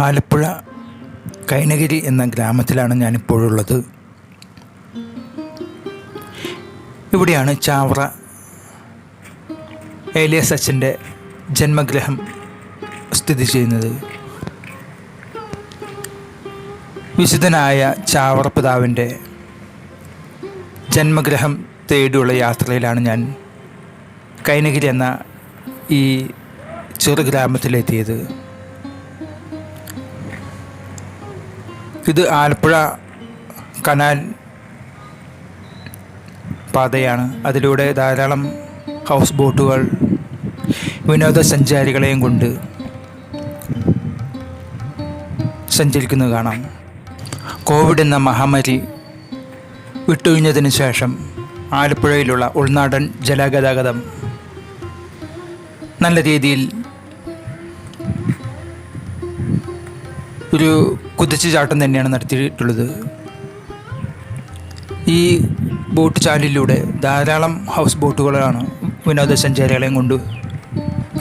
ആലപ്പുഴ കൈനഗിരി എന്ന ഗ്രാമത്തിലാണ് ഞാനിപ്പോഴുള്ളത്. ഇവിടെയാണ് ചാവറ ഏലിയസ് അച്ഛന്റെ ജന്മഗ്രഹം സ്ഥിതി ചെയ്യുന്നത്. വിശുദ്ധനായ ചാവറ പിതാവിന്റെ ജന്മഗ്രഹം തേടിയുള്ള യാത്രയിലാണ് ഞാൻ കൈനഗിരി എന്ന ഈ ചെറു ഗ്രാമത്തിലെത്തിയത്. ഇത് ആലപ്പുഴ കനാൽ പാതയാണ്. അതിലൂടെ ധാരാളം ഹൗസ് ബോട്ടുകൾ വിനോദസഞ്ചാരികളെയും കൊണ്ട് സഞ്ചരിക്കുന്നത് കാണാം. കോവിഡ് എന്ന മഹാമാരി വിട്ടൊഴിഞ്ഞതിന് ശേഷം ആലപ്പുഴയിലുള്ള ഉൾനാടൻ ജലഗതാഗതം നല്ല രീതിയിൽ ഒരു കുതിച്ചുചാട്ടം തന്നെയാണ് നടത്തിയിട്ടുള്ളത്. ഈ ബോട്ട് ചാലിലൂടെ ധാരാളം ഹൗസ് ബോട്ടുകളാണ് വിനോദസഞ്ചാരികളെയും കൊണ്ട്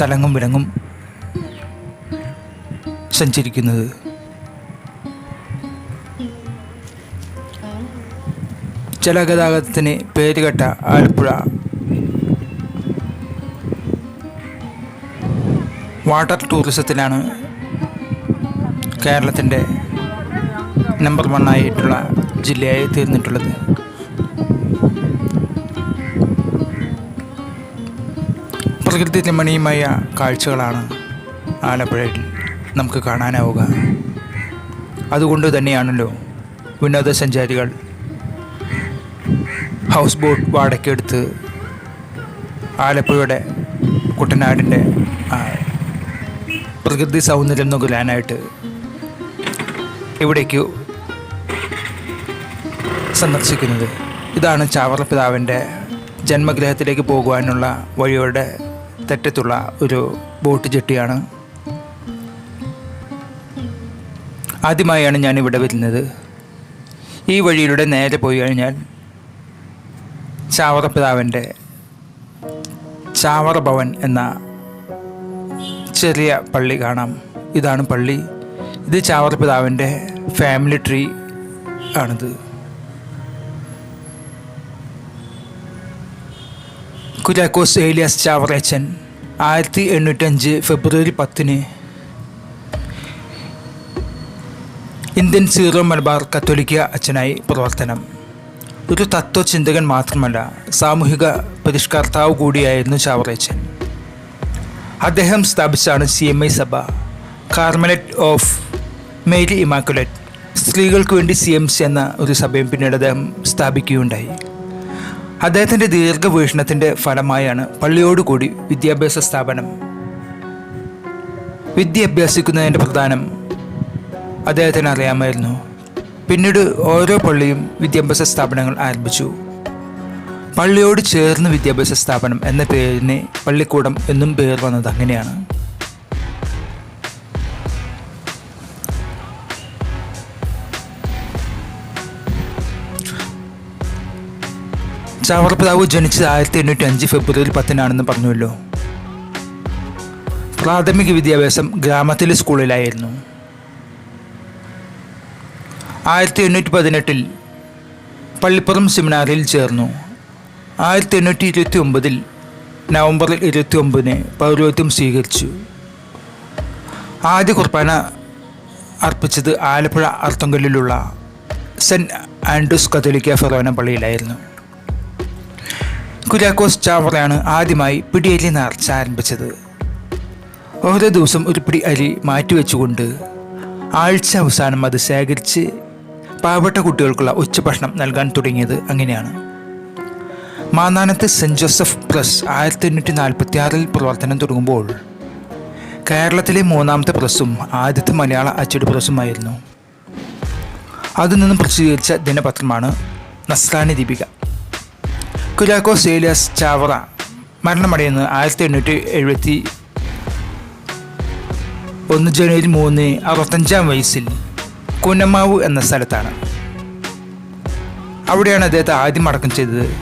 തലങ്ങും വിലങ്ങും സഞ്ചരിക്കുന്നത്. ജലഗതാഗതത്തിന് പേരുകെട്ട ആലപ്പുഴ വാട്ടർ ടൂറിസത്തിലാണ് കേരളത്തിന്റെ നമ്പർ വൺ ആയിട്ടുള്ള ജില്ലയായി തീർന്നിട്ടുള്ളത്. പ്രകൃതി രമണീയമായ കാഴ്ചകളാണ് ആലപ്പുഴയിൽ നമുക്ക് കാണാനാവുക. അതുകൊണ്ട് തന്നെയാണല്ലോ വിനോദസഞ്ചാരികൾ ഹൗസ് ബോട്ട് വാടകയ്ക്കെടുത്ത് ആലപ്പുഴയുടെ കുട്ടനാടിന്റെ പ്രകൃതി സൗന്ദര്യം നുകരാനായിട്ട് ഇവിടേക്ക് സന്ദർശിക്കുന്നത്. ഇതാണ് ചാവറ പിതാവിന്റെ ജന്മഗ്രഹത്തിലേക്ക് പോകുവാനുള്ള വഴിയുടെ തെറ്റത്തുള്ള ഒരു ബോട്ട് ജെട്ടിയാണ്. ആദ്യമായാണ് ഞാൻ ഇവിടെ വരുന്നത്. ഈ വഴിയിലൂടെ നേരെ പോയി കഴിഞ്ഞാൽ ചാവറ പിതാവിന്റെ ചാവറ ഭവൻ എന്ന ചെറിയ പള്ളി കാണാം. ഇതാണ് പള്ളി. ഇത് ചാവറ പിതാവിന്റെ ഫാമിലി ട്രീ ആണിത്. കുര്യാക്കോസ് ഏലിയാസ് ചാവറേച്ചൻ ആയിരത്തി എണ്ണൂറ്റഞ്ച് ഫെബ്രുവരി പത്തിന് ഇന്ത്യൻ സീറോ മലബാർ കത്തോലിക്ക അച്ഛനായി പ്രവർത്തനം. ഒരു തത്വചിന്തകൻ മാത്രമല്ല സാമൂഹിക പരിഷ്കർത്താവ് കൂടിയായിരുന്നു ചാവറേച്ചൻ അദ്ദേഹം സ്ഥാപിച്ചാണ് സി എം ഐ സഭ കാർമലറ്റ് ഓഫ് മേരി ഇമാക്കുലറ്റ്. സ്ത്രീകൾക്ക് വേണ്ടി സി എം സി എന്ന ഒരു സഭയും പിന്നീട് അദ്ദേഹം സ്ഥാപിക്കുകയുണ്ടായി. അദ്ദേഹത്തിന്റെ ദീർഘവീക്ഷണത്തിന്റെ ഫലമായാണ് പള്ളിയോടുകൂടി വിദ്യാഭ്യാസ സ്ഥാപനം വിദ്യ അഭ്യസിക്കുന്നതിന്റെ പ്രധാനം അദ്ദേഹത്തിന് അറിയാമായിരുന്നു. പിന്നീട് ഓരോ പള്ളിയും വിദ്യാഭ്യാസ സ്ഥാപനങ്ങൾ ആരംഭിച്ചു. പള്ളിയോട് ചേർന്ന് വിദ്യാഭ്യാസ സ്ഥാപനം എന്ന പേരിനെ പള്ളിക്കൂടം എന്നും പേർ വന്നത് അങ്ങനെയാണ്. ചാവറപ്പിതാവ് ജനിച്ചത് ആയിരത്തി എണ്ണൂറ്റി അഞ്ച് ഫെബ്രുവരി പത്തിനാണെന്ന് പറഞ്ഞുവല്ലോ. പ്രാഥമിക വിദ്യാഭ്യാസം ഗ്രാമത്തിലെ സ്കൂളിലായിരുന്നു. ആയിരത്തി എണ്ണൂറ്റി പതിനെട്ടിൽ പള്ളിപ്പുറം സെമിനാറിൽ ചേർന്നു. ആയിരത്തി എണ്ണൂറ്റി ഇരുപത്തി ഒമ്പതിൽ നവംബറിൽ ഇരുപത്തി ഒമ്പതിന് പൗരോഹിത്യം സ്വീകരിച്ചു. ആദ്യ കുർബാന അർപ്പിച്ചത് ആലപ്പുഴ അർത്തങ്കലിലുള്ള സെന്റ് ആൻഡ്രൂസ് കത്തോലിക്ക ഫെറോന പള്ളിയിലായിരുന്നു. കുര്യാക്കോസ് ചാവറയാണ് ആദ്യമായി പിടിയരി നേർച്ച ആരംഭിച്ചത്. ഓരോ ദിവസം ഒരു പിടി അരി മാറ്റിവെച്ചുകൊണ്ട് ആഴ്ച അവസാനം അത് ശേഖരിച്ച് പാവപ്പെട്ട കുട്ടികൾക്കുള്ള ഉച്ചഭക്ഷണം നൽകാൻ തുടങ്ങിയത് അങ്ങനെയാണ്. മാന്നാനത്ത് സെന്റ് ജോസഫ് പ്രസ് ആയിരത്തി എണ്ണൂറ്റി നാൽപ്പത്തി ആറിൽ പ്രവർത്തനം തുടങ്ങുമ്പോൾ കേരളത്തിലെ മൂന്നാമത്തെ പ്രസ്സും ആദ്യത്തെ മലയാള അച്ചടി പ്രസ്സുമായിരുന്നു. അതിൽ നിന്നും പ്രസിദ്ധീകരിച്ച ദിനപത്രമാണ് നസ്രാണി ദീപിക. കുര്യാക്കോസ് ഏലിയാസ് ചാവറ. മരണമടയുന്നത് ആയിരത്തി എണ്ണൂറ്റി എഴുപത്തി ഒന്ന് ജനുവരി മൂന്ന് അറുപത്തഞ്ചാം വയസ്സിൽ കുന്നമാവ് എന്ന സ്ഥലത്താണ്. അവിടെയാണ് അദ്ദേഹത്തെ ആദ്യം അടക്കം ചെയ്തത്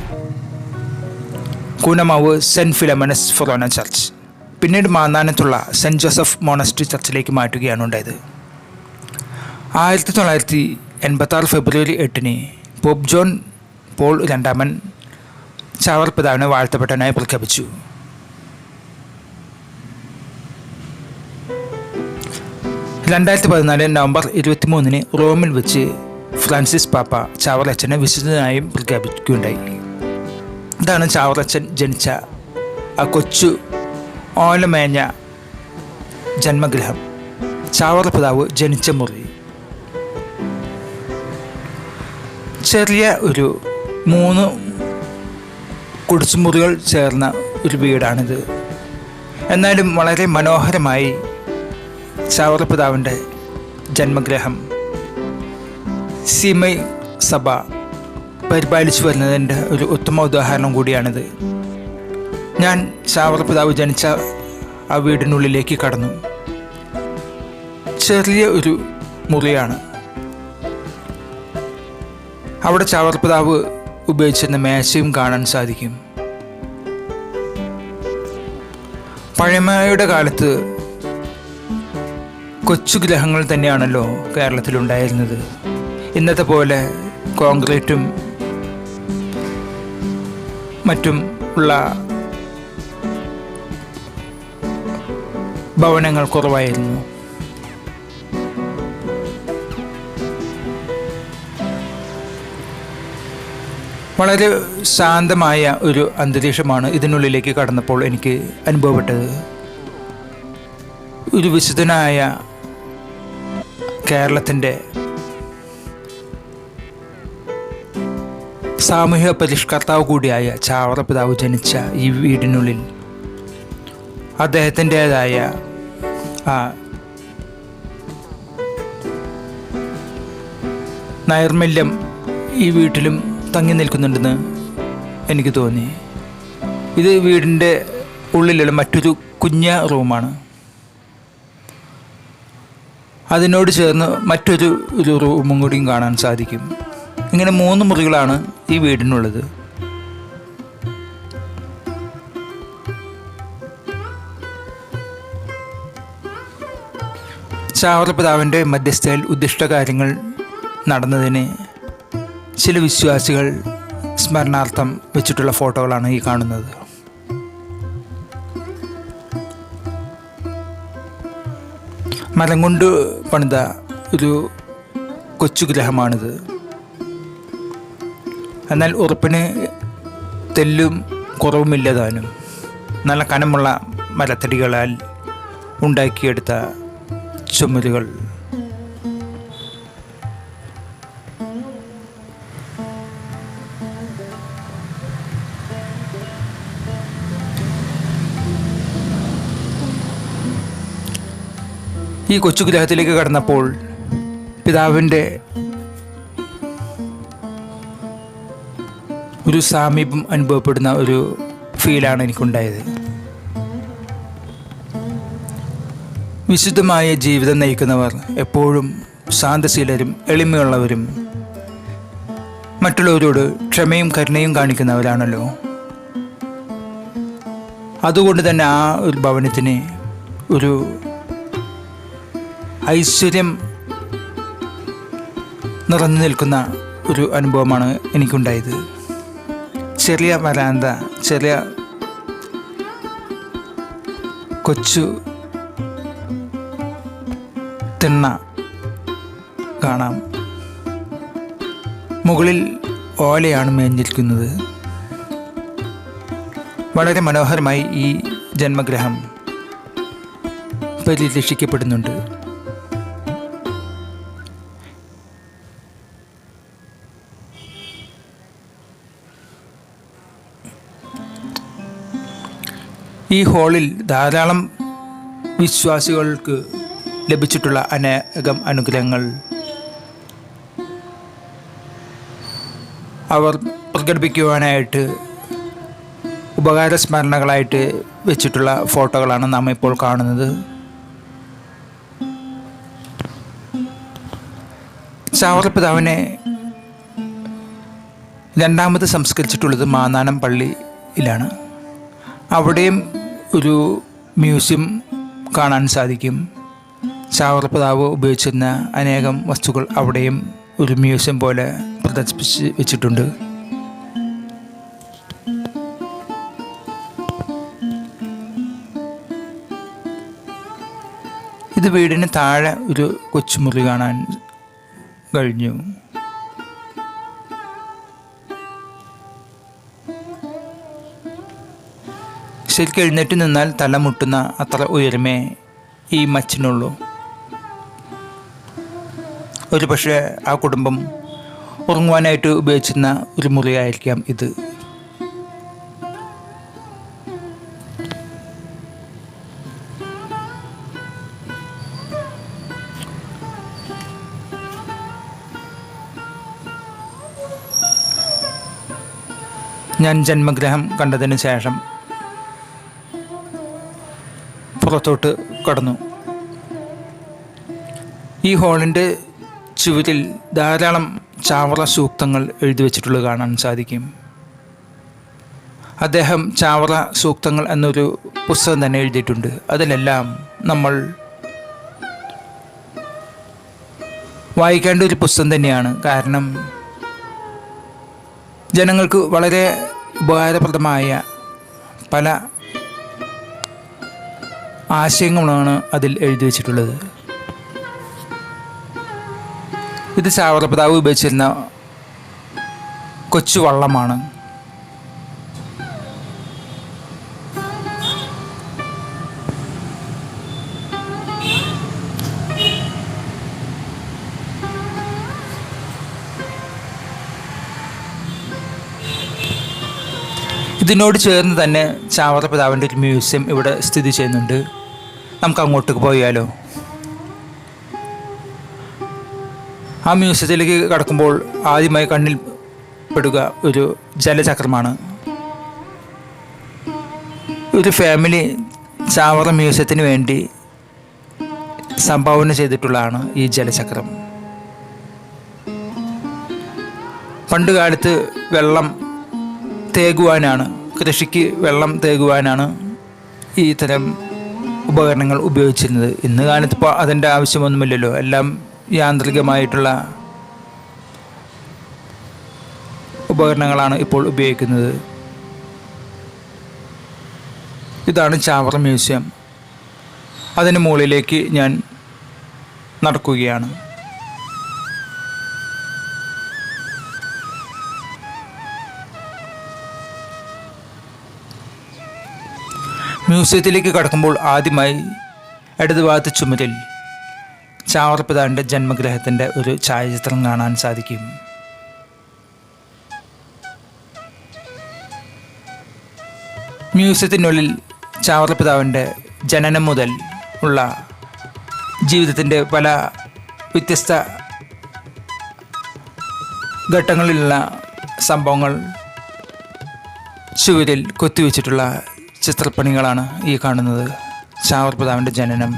കൂനമാവ് സെന്റ് ഫിലമനസ് ഫൊറോന ചർച്ച്. പിന്നീട് മാന്നാനത്തുള്ള സെന്റ് ജോസഫ് മോണസ്ട്രി ചർച്ചിലേക്ക് മാറ്റുകയാണ് ഉണ്ടായത്. ആയിരത്തി തൊള്ളായിരത്തി എൺപത്തി ആറ് ഫെബ്രുവരി എട്ടിന് പോപ്പ് ജോൺ പോൾ രണ്ടാമൻ ചാവർ പിതാവിനെ വാഴ്ത്തപ്പെട്ടനായി പ്രഖ്യാപിച്ചു. രണ്ടായിരത്തി പതിനാല് നവംബർ ഇരുപത്തി മൂന്നിന് റോമിൽ വെച്ച് ഫ്രാൻസിസ് പാപ്പ ചാവറച്ചനെ വിശുദ്ധനായും പ്രഖ്യാപിക്കുകയുണ്ടായി. ഇതാണ് ചാവറച്ചൻ ജനിച്ച ആ കൊച്ചു ഓലമേഞ്ഞ ജന്മഗ്രഹം ചാവറ പിതാവ് ജനിച്ച മുറി. ചെറിയ ഒരു മൂന്ന് കുടിച്ചുമുറികൾ ചേർന്ന ഒരു വീടാണിത്. എന്നാലും വളരെ മനോഹരമായി ചാവറപ്പിതാവിന്റെ ജന്മഗ്രഹം സീമൈ സഭ പരിപാലിച്ചു വരുന്നതിന്റെ ഒരു ഉത്തമ ഉദാഹരണം കൂടിയാണിത്. ഞാൻ ചാവറപ്പിതാവ് ജനിച്ച ആ വീടിനുള്ളിലേക്ക് കടന്നു. ചെറിയ ഒരു മുറിയാണ്. അവിടെ ചാവർ പിതാവ് ഉപയോഗിച്ചിരുന്ന മേശയും കാണാൻ സാധിക്കും. പഴമയുടെ കാലത്ത് കൊച്ചു ഗ്രഹങ്ങൾ തന്നെയാണല്ലോ കേരളത്തിലുണ്ടായിരുന്നത്. ഇന്നത്തെ പോലെ കോൺക്രീറ്റും മറ്റും ഉള്ള ഭവനങ്ങൾ കുറവായിരുന്നു. വളരെ ശാന്തമായ ഒരു അന്തരീക്ഷമാണ് ഇതിനുള്ളിലേക്ക് കടന്നപ്പോൾ എനിക്ക് അനുഭവപ്പെട്ടത്. ഒരു വിശുദ്ധനായ കേരളത്തിന്റെ സാമൂഹിക പരിഷ്കർത്താവ് കൂടിയായ ചാവറ പിതാവ് ജനിച്ച ഈ വീടിനുള്ളിൽ അദ്ദേഹത്തിന്റെതായ ആ നൈർമല്യം ഈ വീട്ടിലും തങ്ങി നിൽക്കുന്നുണ്ടെന്ന് എനിക്ക് തോന്നി. ഇത് വീടിന്റെ ഉള്ളിലുള്ള മറ്റൊരു കുഞ്ഞ റൂമാണ്. അതിനോട് ചേർന്ന് മറ്റൊരു ഒരു റൂമും കൂടിയും കാണാൻ സാധിക്കും. ഇങ്ങനെ മൂന്ന് മുറികളാണ് ഈ വീടിനുള്ളത്. ചാവറപിതാവിന്റെ മധ്യസ്ഥയിൽ ഉദ്ദിഷ്ട കാര്യങ്ങൾ നടന്നതിന് ചില വിശ്വാസികൾ സ്മരണാർത്ഥം വെച്ചിട്ടുള്ള ഫോട്ടോകളാണ് ഈ കാണുന്നത്. മരം കൊണ്ട് പണിത ഒരു കൊച്ചു ഗ്രഹമാണിത്. എന്നാൽ ഉറപ്പിന് തെല്ലും കുറവുമില്ല താനും. നല്ല കനമുള്ള മരത്തടികളാൽ ഉണ്ടാക്കിയെടുത്ത ചുമരുകൾ. ഈ കൊച്ചു ഗ്രഹത്തിലേക്ക് കടന്നപ്പോൾ പിതാവിന്റെ ഒരു സാമീപ്യം അനുഭവപ്പെടുന്ന ഒരു ഫീലാണ് എനിക്കുണ്ടായത്. വിശുദ്ധമായ ജീവിതം നയിക്കുന്നവർ എപ്പോഴും ശാന്തശീലരും എളിമയുള്ളവരും മറ്റുള്ളവരോട് ക്ഷമയും കരുണയും കാണിക്കുന്നവരാണല്ലോ. അതുകൊണ്ട് തന്നെ ആ ഒരു ഭവനത്തിന് ഒരു ഐശ്വര്യം നിറഞ്ഞു നിൽക്കുന്ന ഒരു അനുഭവമാണ് എനിക്കുണ്ടായത്. ചെറിയ വരാന്ത ചെറിയ കൊച്ചു തിണ്ണ കാണാം. മുകളിൽ ഓലയാണ് മേഞ്ഞിരിക്കുന്നത്. വളരെ മനോഹരമായി ഈ ജന്മഗ്രഹം പരിരക്ഷിക്കപ്പെടുന്നുണ്ട്. ഈ ഹാളിൽ ധാരാളം വിശ്വാസികൾക്ക് ലഭിച്ചിട്ടുള്ള അനേകം അനുഗ്രഹങ്ങൾ. അവർ പ്രകടിപ്പിക്കുവാനായിട്ട് ഉപകാര സ്മരണകളായിട്ട് വെച്ചിട്ടുള്ള ഫോട്ടോകളാണ് നാം ഇപ്പോൾ കാണുന്നത്. ചാവറപ്പിതാവിനെ രണ്ടാമത് സംസ്കരിച്ചിട്ടുള്ളത് മാന്നാനം പള്ളിയിലാണ്. അവിടെയും ഒരു മ്യൂസിയം കാണാൻ സാധിക്കും. ചാവർപ്രതാവ് ഉപയോഗിച്ചിരുന്ന അനേകം വസ്തുക്കൾ അവിടെയും ഒരു മ്യൂസിയം പോലെ പ്രദർശിപ്പിച്ച് വെച്ചിട്ടുണ്ട്. ഇത് വീടിന് താഴെ ഒരു കൊച്ചുമുറി കാണാൻ കഴിഞ്ഞു. ശരിക്കും എഴുന്നേറ്റ് നിന്നാൽ തലമുട്ടുന്ന അത്ര ഉയരമേ ഈ മച്ചിനുള്ളൂ. ഒരു പക്ഷേ ആ കുടുംബം ഉറങ്ങുവാനായിട്ട് ഉപയോഗിച്ചിരുന്ന ഒരു മുറിയായിരിക്കാം ഇത്. ഞാൻ ജന്മഗ്രഹം കണ്ടതിന് ശേഷം പുറത്തോട്ട് കടന്നു. ഈ ഹാളിന്റെ ചുവരിൽ ധാരാളം ചാവറ സൂക്തങ്ങൾ എഴുതി വച്ചിട്ടുള്ളത് കാണാൻ സാധിക്കും. അദ്ദേഹം ചാവറ സൂക്തങ്ങൾ എന്നൊരു പുസ്തകം തന്നെ എഴുതിയിട്ടുണ്ട്. അതിലെല്ലാം നമ്മൾ വായിക്കേണ്ട ഒരു പുസ്തകം തന്നെയാണ്. കാരണം ജനങ്ങൾക്ക് വളരെ ഉപകാരപ്രദമായ പല ആശയങ്ങളാണ് അതിൽ എഴുതി വച്ചിട്ടുള്ളത്. ഇത് ചാവറപ്പതാവ് ഉപയോഗിച്ചിരുന്ന കൊച്ചു വള്ളമാണ് ഇതിനോട് ചേർന്ന് തന്നെ ചാവറ പിതാവിന്റെ ഒരു മ്യൂസിയം ഇവിടെ സ്ഥിതി ചെയ്യുന്നുണ്ട്. നമുക്ക് അങ്ങോട്ടേക്ക് പോയാലോ? ആ മ്യൂസിയത്തിലേക്ക് കടക്കുമ്പോൾ ആദ്യമായി കണ്ണിൽ പെടുക ഒരു ജലചക്രമാണ്. ഒരു ഫാമിലി ചാവറ മ്യൂസിയത്തിന് വേണ്ടി സംഭാവന ചെയ്തിട്ടുള്ളതാണ് ഈ ജലചക്രം. പണ്ടുകാലത്ത് വെള്ളം തേകുവാനാണ്. കൃഷിക്ക് വെള്ളം തേകുവാനാണ് ഈ തരം ഉപകരണങ്ങൾ ഉപയോഗിച്ചിരുന്നത്. ഇന്ന് കാലത്ത് ഇപ്പോൾ അതിന്റെ ആവശ്യമൊന്നുമില്ലല്ലോ. എല്ലാം യാന്ത്രികമായിട്ടുള്ള ഉപകരണങ്ങളാണ് ഇപ്പോൾ ഉപയോഗിക്കുന്നത്. ഇതാണ് ചാവറ മ്യൂസിയം. അതിന് മുകളിലേക്ക് ഞാൻ നടക്കുകയാണ്. മ്യൂസിയത്തിലേക്ക് കടക്കുമ്പോൾ ആദ്യമായി ഇടതുഭാഗത്ത് ചുമരിൽ ചാവർപ്പിതാവിന്റെ ജന്മഗ്രഹത്തിന്റെ ഒരു ഛായാചിത്രം കാണാൻ സാധിക്കും. മ്യൂസിയത്തിനുള്ളിൽ ചാവർപ്പിതാവിന്റെ ജനനം മുതൽ ഉള്ള ജീവിതത്തിന്റെ പല വ്യത്യസ്ത ഘട്ടങ്ങളിലുള്ള സംഭവങ്ങൾ ചുവരിൽ കൊത്തിവെച്ചിട്ടുള്ള ചിത്രപ്പണികളാണ് ഈ കാണുന്നത്. ചാവർപിതാവിന്റെ ജനനം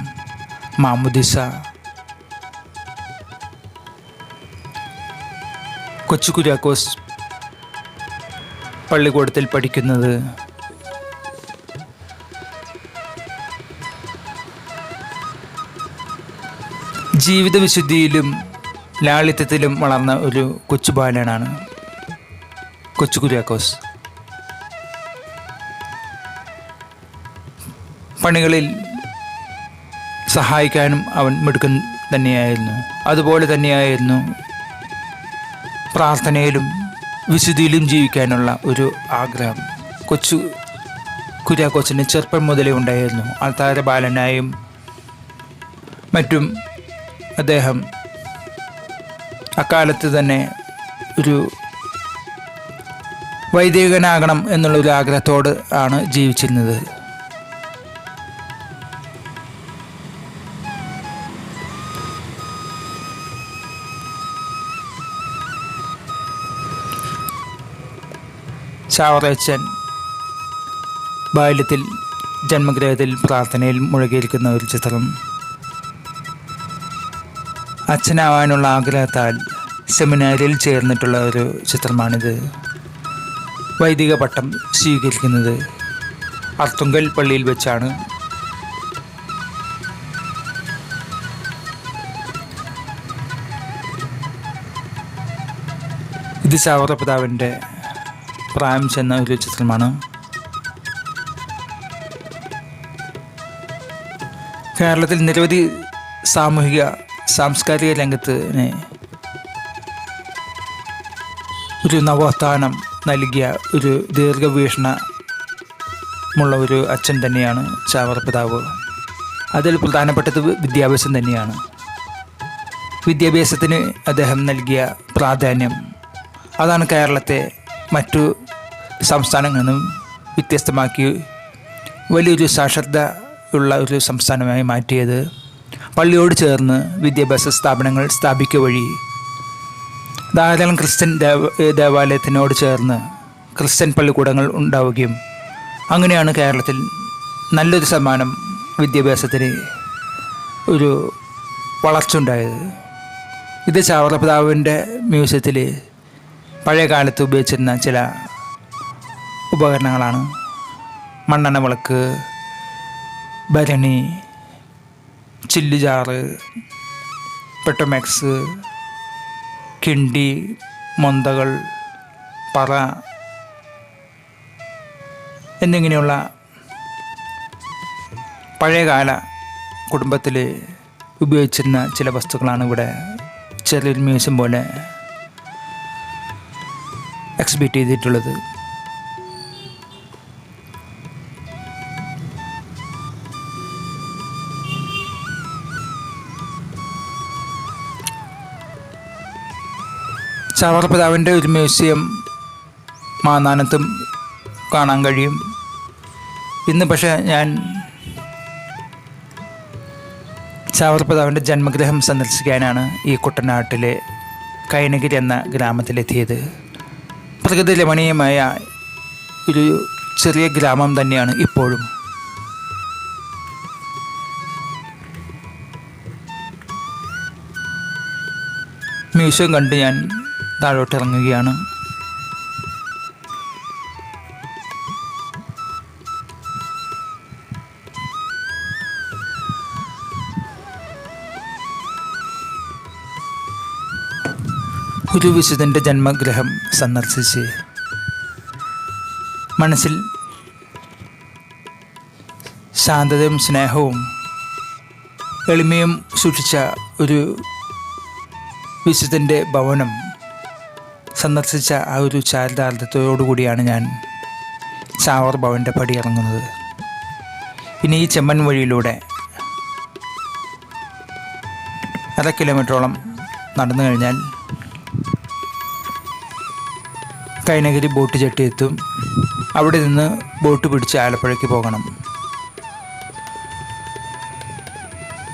മാമുദിസ. കൊച്ചു കുര്യാക്കോസ് പള്ളിക്കൂടത്തിൽ പഠിക്കുന്നത്. ജീവിത വിശുദ്ധിയിലും ലാളിത്യത്തിലും വളർന്ന ഒരു കൊച്ചു ബാലനാണ് കൊച്ചു കുര്യാക്കോസ്. പണികളിൽ സഹായിക്കാനും അവൻ മിടുക്കൻ തന്നെയായിരുന്നു. അതുപോലെ തന്നെയായിരുന്നു പ്രാർത്ഥനയിലും വിശുദ്ധിയിലും ജീവിക്കാനുള്ള ഒരു ആഗ്രഹം. കൊച്ചു കുര്യാക്കോച്ചിന് ചെറുപ്പം മുതലേ ഉണ്ടായിരുന്നു. ആൾത്താര ബാലനായും മറ്റും അദ്ദേഹം അക്കാലത്ത് തന്നെ ഒരു വൈദികനാകണം എന്നുള്ളൊരു ആഗ്രഹത്തോട് ആണ് ജീവിച്ചിരുന്നത്. ചാവറച്ചൻ ബാല്യത്തിൽ ജന്മഗ്രഹത്തിൽ പ്രാർത്ഥനയിൽ മുഴുകിയിരിക്കുന്ന ഒരു ചിത്രം. അച്ഛനാവാനുള്ള ആഗ്രഹത്താൽ സെമിനാരിൽ ചേർന്നിട്ടുള്ള ഒരു ചിത്രമാണിത്. വൈദിക പട്ടം സ്വീകരിക്കുന്നത് അർത്തുങ്കൽ പള്ളിയിൽ വെച്ചാണ്. ഇത് ചാവറ പ്രായം ചെന്ന ഒരു ചിത്രമാണ്. കേരളത്തിൽ നിരവധി സാമൂഹിക സാംസ്കാരിക രംഗത്തിന് ഒരു നവോത്ഥാനം നൽകിയ ഒരു ദീർഘവീക്ഷണമുള്ള ഒരു അച്ഛൻ തന്നെയാണ് ചാവർപിതാവ് അതിൽ പ്രധാനപ്പെട്ടത് വിദ്യാഭ്യാസം തന്നെയാണ്. വിദ്യാഭ്യാസത്തിന് അദ്ദേഹം നൽകിയ പ്രാധാന്യം. അതാണ് കേരളത്തെ മറ്റു സംസ്ഥാനങ്ങളിൽ നിന്നും വ്യത്യസ്തമാക്കി വലിയൊരു സാക്ഷരത ഉള്ള ഒരു സംസ്ഥാനമായി മാറ്റിയത് പള്ളിയോട് ചേർന്ന് വിദ്യാഭ്യാസ സ്ഥാപനങ്ങൾ സ്ഥാപിക്കുക വഴി ധാരാളം ക്രിസ്ത്യൻ ദേവ ദേവാലയത്തിനോട് ചേർന്ന് ക്രിസ്ത്യൻ പള്ളിക്കൂടങ്ങൾ ഉണ്ടാവുകയും അങ്ങനെയാണ് കേരളത്തിൽ നല്ലൊരു ശതമാനം വിദ്യാഭ്യാസത്തിന് ഒരു വളർച്ച ഉണ്ടായത്. ഇത് ചാവറപ്രതാവിന്റെ മ്യൂസിയത്തിൽ പഴയ കാലത്ത് ഉപയോഗിച്ചിരുന്ന ചില ഉപകരണങ്ങളാണ്. മണ്ണെണ്ണ വിളക്ക് ഭരണി ചില്ലുചാറ് പെട്ടോമാക്സ് കിണ്ടി മൊന്തകൾ പറ എന്നിങ്ങനെയുള്ള പഴയകാല കുടുംബത്തിൽ ഉപയോഗിച്ചിരുന്ന ചില വസ്തുക്കളാണ് ഇവിടെ ചെറിയൊരു മ്യൂസിയം പോലെ എക്സിബിറ്റ് ചെയ്തിട്ടുള്ളത്. ചാവറപ്പിതാവിന്റെ ഒരു മ്യൂസിയം മാന്നാനത്തും കാണാൻ കഴിയും. ഇന്ന് പക്ഷേ ഞാൻ ചാവറപ്പിതാവിന്റെ ജന്മഗ്രഹം സന്ദർശിക്കാനാണ് ഈ കുട്ടനാട്ടിലെ കൈനഗിരി എന്ന ഗ്രാമത്തിലെത്തിയത്. പ്രകൃതി രമണീയമായ ഒരു ചെറിയ ഗ്രാമം തന്നെയാണ് ഇപ്പോഴും. മ്യൂസിയം കണ്ട് ഞാൻ താഴോട്ട് ഇറങ്ങുകയാണ് ഒരു വിശുദ്ധന്റെ ജന്മഗ്രഹം സന്ദർശിച്ച് മനസ്സിൽ ശാന്തതയും സ്നേഹവും എളിമയും സൂക്ഷിച്ച ഒരു വിശുദ്ധന്റെ ഭവനം സന്ദർശിച്ച ആ ഒരു ചാരിതാർത്ഥത്തോടുകൂടിയാണ് ഞാൻ ചാവർ ഭവന്റെ പടി ഇറങ്ങുന്നത്. പിന്നെ ഈ ചെമ്മൻ വഴിയിലൂടെ അര കിലോമീറ്ററോളം നടന്നു കഴിഞ്ഞാൽ കൈനഗിരി ബോട്ട് ചെട്ടി എത്തും അവിടെ നിന്ന് ബോട്ട് പിടിച്ച് ആലപ്പുഴയ്ക്ക് പോകണം.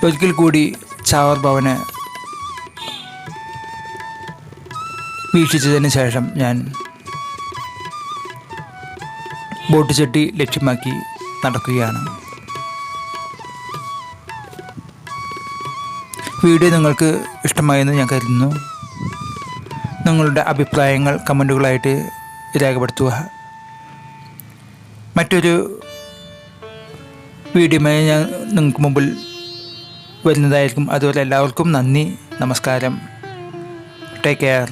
ഒരിക്കൽ കൂടി ചാവർ ഭവന് വീക്ഷിച്ചതിന് ശേഷം ഞാൻ ബോട്ട് ചെട്ടി ലക്ഷ്യമാക്കി നടക്കുകയാണ്. വീഡിയോ നിങ്ങൾക്ക് ഇഷ്ടമായെന്ന് ഞാൻ കരുതുന്നു. നിങ്ങളുടെ അഭിപ്രായങ്ങൾ കമന്റുകളായിട്ട് രേഖപ്പെടുത്തുക. മറ്റൊരു വീഡിയോമായി ഞാൻ നിങ്ങൾക്ക് മുമ്പിൽ വരുന്നതായിരിക്കും. അതുപോലെ എല്ലാവർക്കും നന്ദി നമസ്കാരം. Take care